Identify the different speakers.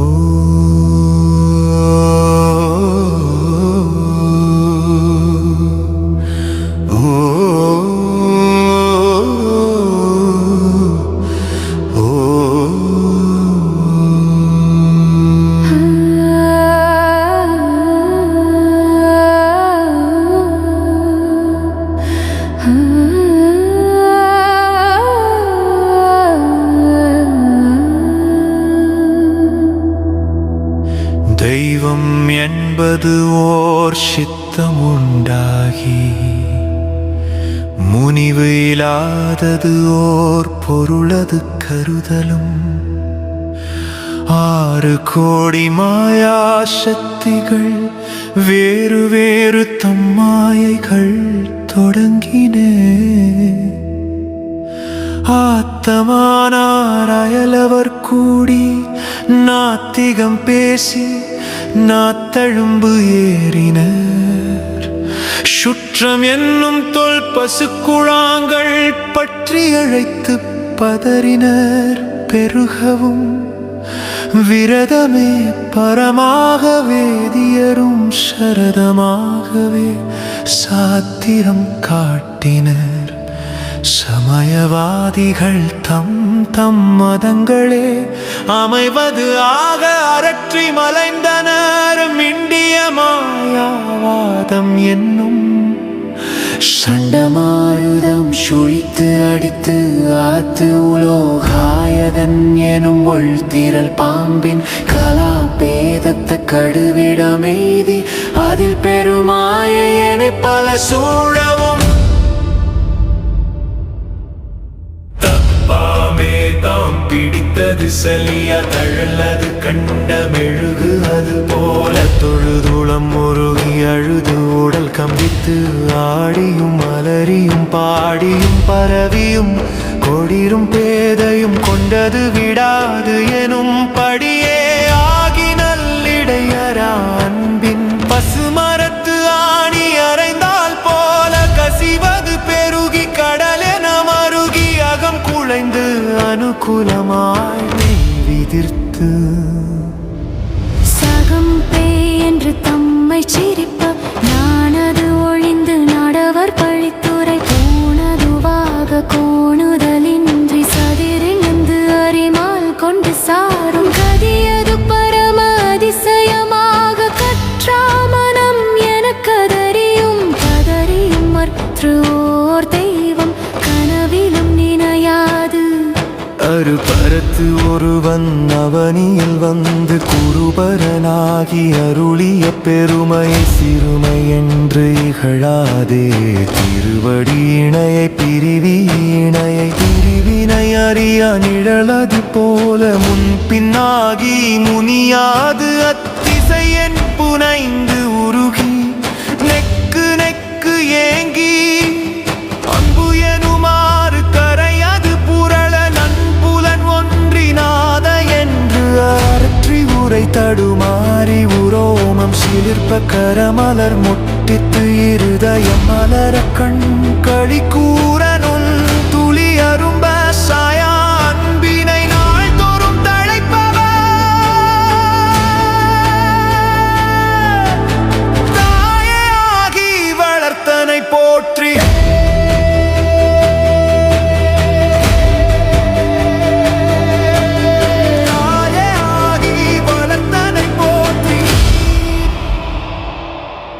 Speaker 1: Oh. தெய்வம் என்பது ஓர் சித்தம் உண்டாகி முனிவு இல்லாதது ஓர் பொருளது கருதலும். ஆறு கோடி மாயா சக்திகள் வேறு வேறு தம்மாயைகள் தொடங்கினே. ஆத்தமானார் அயலவர் கூடி நாத்திகம் பேசி நாத்தழும்பு ஏறினர். சுற்றம் என்னும் தொல் பசுக்குழாங்கள் பற்றி அழைத்து பதறினர். பெருகவும் விரதமே பரமாக வேதியரும் சரதமாகவே சாத்திரம் காட்டினர். சமயவாதிகள் தம் தம் மதங்களே அமைவது ஆக அரற்றி மலைந்தனர் மிண்டிய மாயாவாதம் என்னும் சண்டமாயுதம் சுழித்து அடித்து ஆத்து உலோகாயதன் எனும் ஒழ்திரல் பாம்பின் கலா பேதத்த கடுவிடமெய்தி அதில் பெருமாய என பல சூழவும். பிடித்தது சலிய தழலது கண்ட மெழுகு அது போல. தொழுதுளம் முருகி அழுது உடல் கம்பித்து ஆடியும் அலறியும் பாடியும் பரவியும் கொடிரும் பேதையும் கொண்டது விடாது எனும் படியே அனுகூலமாய் மெய் அருபரத்து ஒருவன் அவனியில் வந்து குருபரனாகி அருளிய பெருமை சிறுமை என்று இகழாதே. திருவடி இணையை பிரிவி இணையை பிரிவினை அறிய நிழலது போல முன் பின்னாகி முனியாது அத்திசையன் புனைந்து உருகி தடுமாறி உரோமம் சிலிர்ப்ப கரமலர் முட்டித்து இருதயம் மலர கண் களி கூறனும் துளி சாய